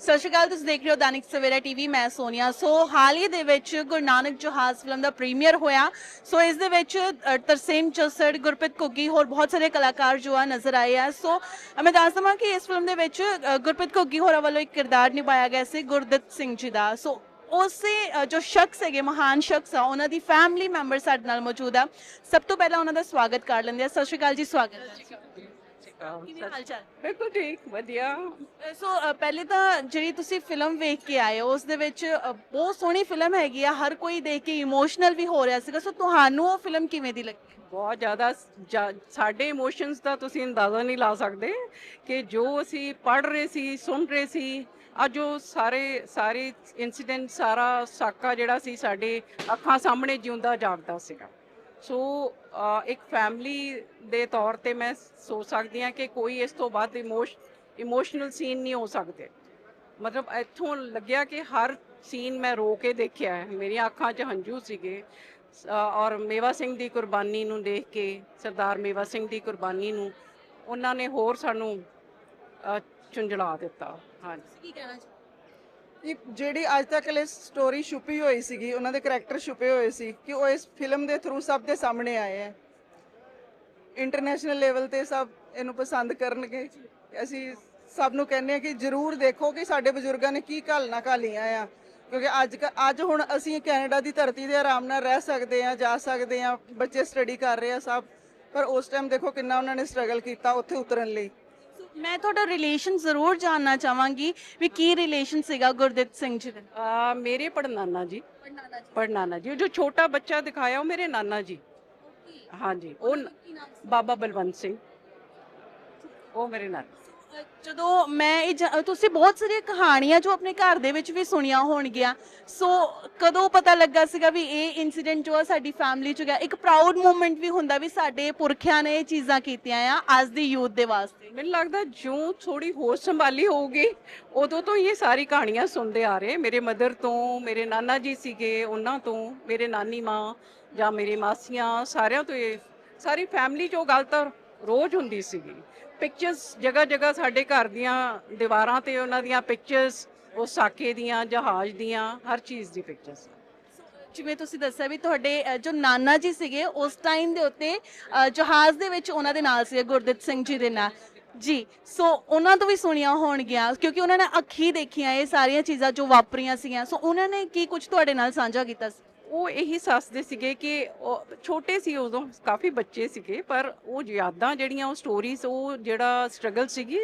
ਸਤਿ ਸ਼੍ਰੀ ਅਕਾਲ ਤੁਸੀਂ ਦੇਖ ਰਹੇ ਹੋ ਦੈਨਿਕ ਸਵੇਰਾ ਟੀਵੀ ਮੈਂ ਸੋਨੀਆ। ਸੋ ਹਾਲ ਹੀ ਦੇ ਵਿੱਚ ਗੁਰੂ ਨਾਨਕ ਜਹਾਜ਼ ਫਿਲਮ ਦਾ ਪ੍ਰੀਮੀਅਰ ਹੋਇਆ ਸੋ ਇਸ ਦੇ ਵਿੱਚ ਅ, ਤਰਸੇਮ ਜਸੜ ਗੁਰਪ੍ਰੀਤ ਘੁੱਗੀ ਹੋਰ ਬਹੁਤ ਸਾਰੇ ਕਲਾਕਾਰ ਜੋ ਆ ਨਜ਼ਰ ਆਏ ਆ। ਸੋ ਅ, ਮੈਂ ਦੱਸ ਦਵਾਂ ਕਿ ਇਸ ਫਿਲਮ ਦੇ ਵਿੱਚ ਅ, ਗੁਰਪ੍ਰੀਤ ਘੁੱਗੀ ਹੋਰਾਂ ਵੱਲੋਂ ਇੱਕ ਕਿਰਦਾਰ ਨਿਭਾਇਆ ਗਿਆ ਸੀ ਗੁਰਦਿੱਤ ਸਿੰਘ ਜੀ ਦਾ। ਸੋ ਉਸੇ ਅ, ਜੋ ਸ਼ਖਸ ਹੈਗੇ ਮਹਾਨ ਸ਼ਖਸ ਆ ਉਹਨਾਂ ਦੀ ਫੈਮਿਲੀ ਮੈਂਬਰ ਸਾਡੇ ਨਾਲ ਮੌਜੂਦ ਆ। ਸਭ ਤੋਂ ਪਹਿਲਾਂ ਉਹਨਾਂ ਦਾ ਸਵਾਗਤ ਕਰ ਲੈਂਦੇ ਆ। ਸਤਿ ਸ਼੍ਰੀ ਅਕਾਲ ਜੀ ਸਵਾਗਤ ਹੈ। ਕਿਵੇਂ ਹਾਲ ਚਾਲ ਬਿਲਕੁਲ ਠੀਕ ਵਧੀਆ। ਸੋ ਅ, ਪਹਿਲੇ ਤਾਂ ਜਿਹੜੀ ਤੁਸੀਂ ਫਿਲਮ ਵੇਖ ਕੇ ਆਏ ਹੋ ਉਸ ਦੇ ਵਿੱਚ ਅ, ਬਹੁਤ ਸੋਹਣੀ ਫਿਲਮ ਹੈਗੀ ਆ ਹਰ ਕੋਈ ਦੇਖ ਕੇ ਇਮੋਸ਼ਨਲ ਵੀ ਹੋ ਰਿਹਾ ਸੀਗਾ। ਸੋ ਤੁਹਾਨੂੰ ਉਹ ਫਿਲਮ ਕਿਵੇਂ ਦੀ ਲੱਗੀ? ਬਹੁਤ ਜ਼ਿਆਦਾ ਜਾ- ਸਾਡੇ ਇਮੋਸ਼ਨਸ ਦਾ ਤੁਸੀਂ ਅੰਦਾਜ਼ਾ ਨਹੀਂ ਲਾ ਸਕਦੇ ਕਿ ਜੋ ਅਸੀਂ ਪੜ ਰਹੇ ਸੀ ਸੁਣ ਰਹੇ ਸੀ ਅੱਜ ਉਹ ਸਾਰੇ ਸਾਰੇ ਇਨਸੀਡੈਂਟ ਸਾਰਾ ਸਾਕਾ ਜਿਹੜਾ ਸੀ ਸਾਡੇ ਅੱਖਾਂ ਸਾਹਮਣੇ ਜਿਉਂਦਾ ਜਾਗਦਾ ਸੀਗਾ। ਸੋ uh, ਇੱਕ ਫੈਮਿਲੀ ਦੇ ਤੌਰ ਤੇ ਮੈਂ ਸੋਚ ਸਕਦੀ ਹਾਂ ਕਿ ਕੋਈ ਇਸ ਤੋਂ ਵੱਧ ਇਮੋਸ਼ ਇਮੋਸ਼ਨਲ ਸੀਨ ਨਹੀਂ ਹੋ ਸਕਦੇ। ਮਤਲਬ ਇੱਥੋਂ ਲੱਗਿਆ ਕਿ ਹਰ ਸੀਨ ਮੈਂ ਰੋ ਕੇ ਦੇਖਿਆ ਹੈ। ਮੇਰੀਆਂ ਅੱਖਾਂ 'ਚ ਹੰਝੂ ਸੀਗੇ। ਔਰ ਮੇਵਾ ਸਿੰਘ ਦੀ ਕੁਰਬਾਨੀ ਨੂੰ ਦੇਖ ਕੇ ਸਰਦਾਰ ਮੇਵਾ ਸਿੰਘ ਦੀ ਕੁਰਬਾਨੀ ਨੂੰ ਉਹਨਾਂ ਨੇ ਹੋਰ ਸਾਨੂੰ ਅ, ਝੁੰਝਲਾ ਦਿੱਤਾ। ਹਾਂਜੀ। ਕੀ ਕਹਿਣਾ ਕਿ ਜਿਹੜੀ ਅੱਜ ਤੱਕ ਲਈ ਸਟੋਰੀ ਛੁਪੀ ਹੋਈ ਸੀਗੀ, ਉਹਨਾਂ ਦੇ ਕਰੈਕਟਰ ਛੁਪੇ ਹੋਏ ਸੀ, ਕਿ ਉਹ ਇਸ ਫਿਲਮ ਦੇ ਥਰੂ ਸਭ ਦੇ ਸਾਹਮਣੇ ਆਏ ਹੈ ਇੰਟਰਨੈਸ਼ਨਲ ਲੈਵਲ ਤੇ ਸਭ ਇਹਨੂੰ ਪਸੰਦ ਕਰਨਗੇ। ਅਸੀਂ ਸਭ ਨੂੰ ਕਹਿੰਦੇ ਆ ਕਿ ਜਰੂਰ ਦੇਖੋ ਕਿ ਸਾਡੇ ਬਜ਼ੁਰਗਾਂ ਨੇ ਕੀ ਘਾਲਣਾ ਘਾਲੀਆਂ ਆ। ਕਿਉਂਕਿ ਅੱਜ ਕ- ਅੱਜ ਹੁਣ ਅਸੀਂ ਕੈਨੇਡਾ ਦੀ ਧਰਤੀ ਦੇ ਆਰਾਮ ਨਾਲ ਰਹਿ ਸਕਦੇ ਆ ਜਾ ਸਕਦੇ ਆ ਬੱਚੇ ਸਟੱਡੀ ਕਰ ਰਹੇ ਆ ਸਭ। ਪਰ ਉਸ ਟਾਈਮ ਦੇਖੋ ਕਿੰਨਾ ਉਹਨਾਂ ਨੇ ਸਟਰਗਲ ਕੀਤਾ ਉੱਥੇ ਉਤਰਨ ਲਈ। ਮੈਂ ਤੁਹਾਡਾ ਰਿਲੇਸ਼ਨ ਜ਼ਰੂਰ ਜਾਨਣਾ ਚਾਹਾਂਗੀ ਵੀ ਕੀ ਰਿਲੇਸ਼ਨ ਸੀਗਾ ਗੁਰਦਿੱਤ ਸਿੰਘ ਜੀ ਦਾ? ਅ, ਮੇਰੇ ਪੜਨਾਨਾ ਜੀ। ਪੜਨਾਨਾ ਜੀ। ਉਹ ਜੋ ਛੋਟਾ ਬੱਚਾ ਦਿਖਾਇਆ ਉਹ ਮੇਰੇ ਨਾਨਾ ਜੀ। ਹਾਂਜੀ ਉਹ ਨ- ਬਾਬਾ ਬਲਵੰਤ ਸਿੰਘ। ਉਹ ਮੇਰੇ ਨਾਨਾ। ਜਦੋਂ ਮੈਂ ਇਹ ਜਾ- ਤੁਸੀਂ ਬਹੁਤ ਸਾਰੀਆਂ ਕਹਾਣੀਆਂ ਜੋ ਆਪਣੇ ਘਰ ਦੇ ਵਿੱਚ ਵੀ ਸੁਣੀਆਂ ਹੋਣਗੀਆਂ। ਸੋ ਕਦੋਂ ਪਤਾ ਲੱਗਾ ਸੀਗਾ ਵੀ ਇਹ ਇਨਸੀਡੈਂਟ ਜੋ ਆ ਸਾਡੀ ਫੈਮਿਲੀ ਚ ਗਿਆ? ਇੱਕ ਪ੍ਰਾਊਡ ਮੂਮੈਂਟ ਵੀ ਹੁੰਦਾ ਵੀ ਸਾਡੇ ਪੁਰਖਿਆਂ ਨੇ ਇਹ ਚੀਜ਼ਾਂ ਕੀਤੀਆਂ ਆ ਅੱਜ ਦੀ ਯੂਥ ਦੇ ਵਾਸਤੇ। ਮੈਨੂੰ ਲੱਗਦਾ ਜਿਉਂ ਥੋੜੀ ਹੋਸ਼ ਸੰਭਾਲੀ ਹੋਊਗੀ, ਉਦੋਂ ਤੋਂ ਹੀ ਇਹ ਸਾਰੀ ਕਹਾਣੀਆਂ ਸੁਣਦੇ ਆ ਰਹੇ। ਮੇਰੇ ਮਦਰ ਤੋਂ, ਮੇਰੇ ਨਾਨਾ ਜੀ ਸੀਗੇ, ਉਹਨਾਂ ਤੋਂ, ਮੇਰੇ ਨਾਨੀ ਮਾਂ ਜਾਂ ਮੇਰੀ ਮਾਸੀਆਂ, ਸਾਰਿਆਂ ਤੋਂ ਇਹ, ਸਾਰੀ ਫੈਮਿਲੀ 'ਚ ਉਹ ਗੱਲ ਤਾਂ ਰੋਜ਼ ਹੁੰਦੀ ਸੀਗੀ। ਪਿਕਚਰਸ ਜਗ੍ਹਾ ਜਗ੍ਹਾ ਸਾਡੇ ਘਰ ਦੀਆਂ ਦੀਵਾਰਾਂ ਤੇ ਉਹਨਾਂ ਦੀਆਂ ਪਿਕਚਰਸ ਉਹ ਸਾਕੇ ਦੀਆਂ ਜਹਾਜ਼ ਦੀਆਂ ਹਰ ਚੀਜ਼ ਦੀ ਪਿਕਚਰਸ ਜਿਵੇਂ ਤੁਸੀਂ ਦੱਸਿਆ ਵੀ ਤੁਹਾਡੇ ਅ, ਜੋ ਨਾਨਾ ਜੀ ਸੀਗੇ ਉਸ ਟਾਈਮ ਦੇ ਉੱਤੇ ਅ, ਜਹਾਜ਼ ਦੇ ਵਿੱਚ ਉਹਨਾਂ ਦੇ ਨਾਲ ਸੀ ਗੁਰਦਿੱਤ ਸਿੰਘ ਜੀ ਦੇ ਨਾਲ। ਜੀ ਸੋ ਉਹਨਾਂ ਤੋਂ ਵੀ ਸੁਣੀਆਂ ਹੋਣਗੀਆਂ ਕਿਉਂਕਿ ਉਹਨਾਂ ਨੇ ਅੱਖੀ ਦੇਖੀਆਂ ਇਹ ਸਾਰੀਆਂ ਚੀਜ਼ਾਂ ਜੋ ਵਾਪਰੀਆਂ ਸੀਗੀਆਂ। ਸੋ ਉਹਨਾਂ ਨੇ ਕੀ ਕੁਝ ਤੁਹਾਡੇ ਨਾਲ ਸਾਂਝਾ ਕੀਤਾ ਸੀ? ਉਹ ਇਹੀ ਸੱਸਦੇ ਸੀਗੇ ਕਿ ਉਹ ਛੋਟੇ ਸੀ ਉਦੋਂ, ਕਾਫੀ ਬੱਚੇ ਸੀਗੇ, ਪਰ ਉਹ ਯਾਦਾਂ ਜਿਹੜੀਆਂ, ਉਹ ਸਟੋਰੀਜ਼ ਉਹ ਜਿਹੜਾ ਸਟਰਗਲ ਸੀਗੀ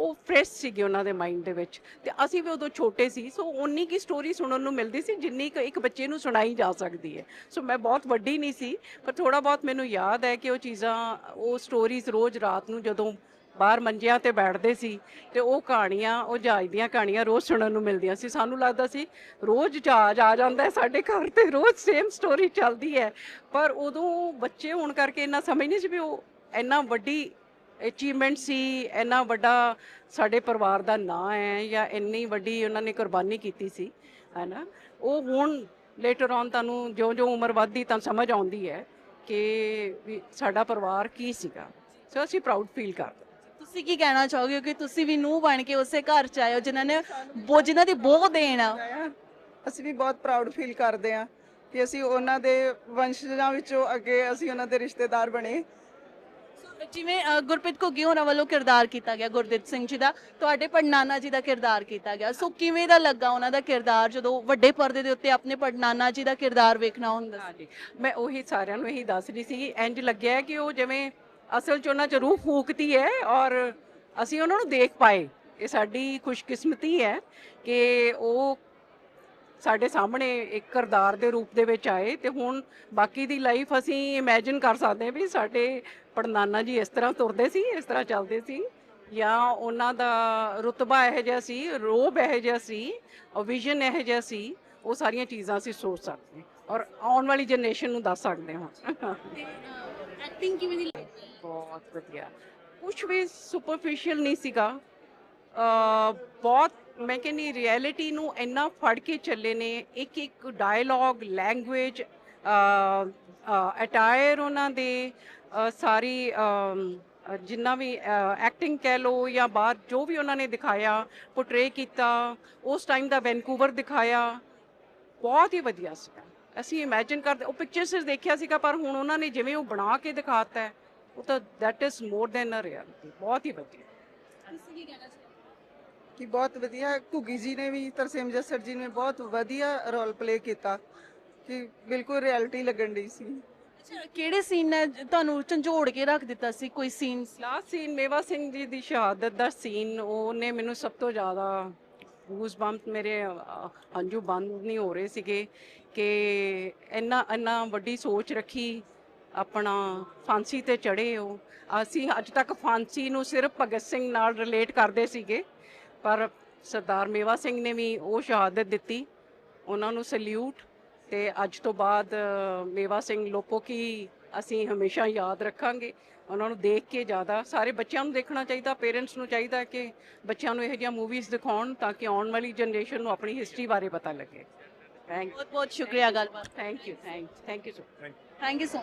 ਉਹ ਫਰੈਸ਼ ਸੀਗੇ ਉਹਨਾਂ ਦੇ ਮਾਈਂਡ ਦੇ ਵਿੱਚ। ਤੇ ਅਸੀਂ ਵੀ ਉਦੋਂ ਛੋਟੇ ਸੀ ਸੋ ਉਨੀ ਕੀ ਸਟੋਰੀ ਸੁਣਨ ਨੂੰ ਮਿਲਦੀ ਸੀ ਜਿੰਨੀ ਕੁ ਇੱਕ ਬੱਚੇ ਨੂੰ ਸੁਣਾਈ ਜਾ ਸਕਦੀ ਹੈ। ਸੋ ਮੈਂ ਬਹੁਤ ਵੱਡੀ ਨਹੀਂ ਸੀ, ਪਰ ਥੋੜਾ ਬਹੁਤ ਮੈਨੂੰ ਯਾਦ ਹੈ ਕਿ ਉਹ ਚੀਜ਼ਾਂ, ਉਹ ਸਟੋਰੀਜ਼ ਰੋਜ਼ ਰਾਤ ਨੂੰ ਜਦੋਂ ਬਾਹਰ ਮੰਜਿਆਂ ਤੇ ਬੈਠਦੇ ਸੀ ਤੇ ਉਹ ਕਹਾਣੀਆਂ, ਉਹ ਜਹਾਜ਼ ਦੀਆਂ ਕਹਾਣੀਆਂ ਰੋਜ਼ ਸੁਣਨ ਨੂੰ ਮਿਲਦੀਆਂ ਸੀ। ਸਾਨੂੰ ਲੱਗਦਾ ਸੀ ਰੋਜ਼ ਜਹਾਜ਼ ਆ ਜਾਂਦਾ ਹੈ ਸਾਡੇ ਘਰ ਤੇ, ਰੋਜ਼ ਸੇਮ ਸਟੋਰੀ ਚੱਲਦੀ ਹੈ। ਪਰ ਉਦੋਂ ਬੱਚੇ ਹੋਣ ਕਰਕੇ ਇੰਨਾ ਸਮਝ ਨਹੀਂ ਸੀ ਵੀ ਉਹ ਇੰਨਾ ਵੱਡੀ ਅਚੀਵਮੈਂਟ ਸੀ ਇੰਨਾ ਵੱਡਾ ਸਾਡੇ ਪਰਿਵਾਰ ਦਾ ਨਾਂ ਹੈ ਜਾਂ ਇੰਨੀ ਵੱਡੀ ਉਹਨਾਂ ਨੇ ਕੁਰਬਾਨੀ ਕੀਤੀ ਸੀ ਹੈਨਾ? ਉਹ ਹੁਣ ਲੇਟਰ ਔਨ ਤੁਹਾਨੂੰ ਜਿਉਂ-ਜਿਉਂ ਉਮਰ ਵੱਧਦੀ ਤਾਂ ਸਮਝ ਆਉਂਦੀ ਹੈ ਕਿ ਵੀ ਸਾਡਾ ਪਰਿਵਾਰ ਕੀ ਸੀਗਾ। ਸੋ ਅਸੀਂ ਪ੍ਰਾਊਡ ਫੀਲ ਕਰਦੇ ਤੁਸੀਂ ਕੀ ਕਹਿਣਾ ਚਾਹੋਗੇ? ਕਿ ਤੁਸੀਂ ਵੀ ਨੂੰਹ ਬਣ ਕੇ ਉਸੇ ਘਰ ਚ ਆਏ ਹੋ ਜਿਨ੍ਹਾਂ ਨੇ ਬੋ ਜਿਨ੍ਹਾਂ ਦੀ ਬਹੁਤ ਦੇਣ ਆ? ਆ। ਅਸੀਂ ਵੀ ਬਹੁਤ ਪ੍ਰਾਊਡ ਫੀਲ ਕਰਦੇ ਹਾਂ ਕਿ ਅਸੀਂ ਉਹਨਾਂ ਦੇ ਵੰਸ਼ਜਾਂ ਵਿੱਚੋਂ ਅੱਗੇ ਅਸੀਂ ਉਹਨਾਂ ਦੇ ਰਿਸ਼ਤੇਦਾਰ ਬਣੇ। ਜਿਵੇਂ ਅ, ਗੁਰਪ੍ਰੀਤ ਘੁੱਗੀ ਹੋਰਾਂ ਵੱਲੋਂ ਕਿਰਦਾਰ ਕੀਤਾ ਗਿਆ ਗੁਰਦਿੱਤ ਸਿੰਘ ਜੀ ਦਾ ਤੁਹਾਡੇ ਪੜਨਾਨਾ ਜੀ ਦਾ ਕਿਰਦਾਰ ਕੀਤਾ ਗਿਆ ਸੋ ਕਿਵੇਂ ਦਾ ਲੱਗਾ ਉਹਨਾਂ ਦਾ ਕਿਰਦਾਰ ਜਦੋਂ ਵੱਡੇ ਪਰਦੇ ਦੇ ਉੱਤੇ ਆਪਣੇ ਪੜਨਾਨਾ ਜੀ ਦਾ ਕਿਰਦਾਰ ਵੇਖਣਾ ਹੁੰਦਾ ਸੀ? ਹਾਂਜੀ ਮੈਂ ਉਹੀ ਸਾਰਿਆਂ ਨੂੰ ਇਹੀ ਦੱਸ ਰਹੀ ਸੀ ਇੰਜ ਲੱਗਿਆ ਹੈ ਕਿ ਉਹ ਜਿਵੇਂ ਅਸਲ ਚ ਉਹਨਾਂ ਚ ਰੂਹ ਫੂਕਦੀ ਹੈ ਔਰ ਅਸੀਂ ਉਹਨਾਂ ਨੂੰ ਦੇਖ ਪਾਏ ਇਹ ਸਾਡੀ ਖੁਸ਼ਕਿਸਮਤੀ ਹੈ ਕਿ ਉਹ ਸਾਡੇ ਸਾਹਮਣੇ ਇੱਕ ਕਿਰਦਾਰ ਦੇ ਰੂਪ ਦੇ ਵਿੱਚ ਆਏ ਤੇ ਹੁਣ ਬਾਕੀ ਦੀ ਲਾਈਫ ਅਸੀਂ ਇਮੇਜਿਨ ਕਰ ਸਕਦੇ ਹਾਂ ਵੀ ਸਾਡੇ ਪੜਨਾਨਾ ਜੀ ਇਸ ਤਰ੍ਹਾਂ ਤੁਰਦੇ ਸੀ ਇਸ ਤਰ੍ਹਾਂ ਚੱਲਦੇ ਸੀ ਜਾਂ ਉਹਨਾਂ ਦਾ ਰੁਤਬਾ ਇਹੋ ਜਿਹਾ ਸੀ ਰੋਬ ਇਹੋ ਜਿਹਾ ਸੀ ਵਿਜ਼ਨ ਇਹੋ ਜਿਹਾ ਸੀ ਉਹ ਸਾਰੀਆਂ ਚੀਜ਼ਾਂ ਅਸੀਂ ਸੋਚ ਸਕਦੇ ਹਾਂ ਔਰ ਆਉਣ ਵਾਲੀ ਜਨਰੇਸ਼ਨ ਨੂੰ ਦੱਸ ਸਕਦੇ ਹਾਂ। ਐਕਟਿੰਗ ਕਿਵੇਂ ਦੀ ਲੱਗੀ? ਬਹੁਤ ਵਧੀਆ। ਕੁਝ ਵੀ ਸੁਪਰਫੀਸ਼ੀਅਲ ਨਹੀਂ ਸੀਗਾ। ਬਹੁਤ ਮੈਂ ਕਹਿੰਦੀ ਰਿਐਲਿਟੀ ਨੂੰ ਇੰਨਾ ਫੜ ਕੇ ਚੱਲੇ ਨੇ, ਇੱਕ ਇੱਕ ਡਾਇਲੌਗ ਲੈਂਗੁਏਜ ਅਟਾਇਰ ਉਹਨਾਂ ਦੇ ਸਾਰੀ ਜਿੰਨਾ ਵੀ ਐਕਟਿੰਗ ਕਹਿ ਲੋ ਜਾਂ ਬਾਹਰ ਜੋ ਵੀ ਉਹਨਾਂ ਨੇ ਦਿਖਾਇਆ ਪੋਰਟਰੇ ਕੀਤਾ, ਉਸ ਟਾਈਮ ਦਾ ਵੈਨਕੂਵਰ ਦਿਖਾਇਆ, ਬਹੁਤ ਹੀ ਵਧੀਆ ਸੀਗਾ। ਅਸੀਂ ਇਮੇਜਿਨ ਕਰਦੇ, ਉਹ ਪਿਕਚਰਸ ਦੇਖਿਆ ਸੀਗਾ, ਪਰ ਹੁਣ ਉਹਨਾਂ ਨੇ ਜਿਵੇਂ ਉਹ ਬਣਾ ਕੇ ਦਿਖਾਤਾ ਹੈ, ਉਹ ਤਾਂ that is more than a reality ਬਹੁਤ ਹੀ ਵਧੀਆ। ਤੁਸੀਂ ਕੀ ਕਹਿਣਾ ਚਾਹੁੰਦੇ ਕਿ ਬਹੁਤ ਵਧੀਆ ਘੁੱਗੀ ਜੀ ਨੇ ਵੀ ਤਰਸੇਮ ਜੱਸਰ ਜੀ ਨੇ ਬਹੁਤ ਵਧੀਆ ਰੋਲ ਪਲੇ ਕੀਤਾ ਕਿ ਬਿਲਕੁਲ ਰਿਐਲਿਟੀ ਲੱਗਣ ਦੀ ਸੀ। ਅੱਛਾ ਕਿਹੜੇ ਸੀਨ ਨੇ ਤੁਹਾਨੂੰ ਝੰਜੋੜ ਕੇ ਰੱਖ ਦਿੱਤਾ ਸੀ ਕੋਈ scene last scene Mewa Singh ji ਦੀ ਸ਼ਹਾਦਤ ਦਾ ਸੀਨ ਉਹਨੇ ਮੈਨੂੰ ਸਭ ਤੋਂ ਜ਼ਿਆਦਾ ਗੂਸ ਬੰਪ ਮੇਰੇ ਹੰਝੂ ਬੰਦ ਨਹੀਂ ਹੋ ਰਹੇ ਸੀਗੇ ਕਿ ਇੰਨਾ ਇੰਨਾ ਵੱਡੀ ਸੋਚ ਰੱਖੀ ਆਪਣਾ ਫਾਂਸੀ ਤੇ ਚੜੇ ਹੋ ਅਸੀਂ ਅੱਜ ਤੱਕ ਫਾਂਸੀ ਨੂੰ ਸਿਰਫ ਭਗਤ ਸਿੰਘ ਨਾਲ ਰਿਲੇਟ ਕਰਦੇ ਸੀਗੇ। ਪਰ ਸਰਦਾਰ ਮੇਵਾ ਸਿੰਘ ਨੇ ਵੀ ਉਹ ਸ਼ਹਾਦਤ ਦਿੱਤੀ। ਉਹਨਾਂ ਨੂੰ ਸੈਲਿਊਟ ਤੇ ਅੱਜ ਤੋਂ ਬਾਅਦ ਮੇਵਾ ਸਿੰਘ ਲੋਪੋਕੀ ਅਸੀਂ ਹਮੇਸ਼ਾ ਯਾਦ ਰੱਖਾਂਗੇ। ਉਹਨਾਂ ਨੂੰ ਦੇਖ ਕੇ ਜ਼ਿਆਦਾ ਸਾਰੇ ਬੱਚਿਆਂ ਨੂੰ ਦੇਖਣਾ ਚਾਹੀਦਾ ਪੇਰੈਂਟਸ ਨੂੰ ਚਾਹੀਦਾ ਕਿ ਬੱਚਿਆਂ ਨੂੰ ਇਹੋ ਜਿਹੀਆਂ ਮੂਵੀਜ਼ ਦਿਖਾਉਣ ਤਾਂ ਕਿ ਆਉਣ ਵਾਲੀ ਜਨਰੇਸ਼ਨ ਨੂੰ ਆਪਣੀ ਹਿਸਟਰੀ ਬਾਰੇ ਪਤਾ ਲੱਗੇ। ਥੈਂਕ ਬਹੁਤ ਬਹੁਤ ਸ਼ੁਕਰੀਆ ਗੱਲਬਾਤ। Thank you thank thank you so thank you so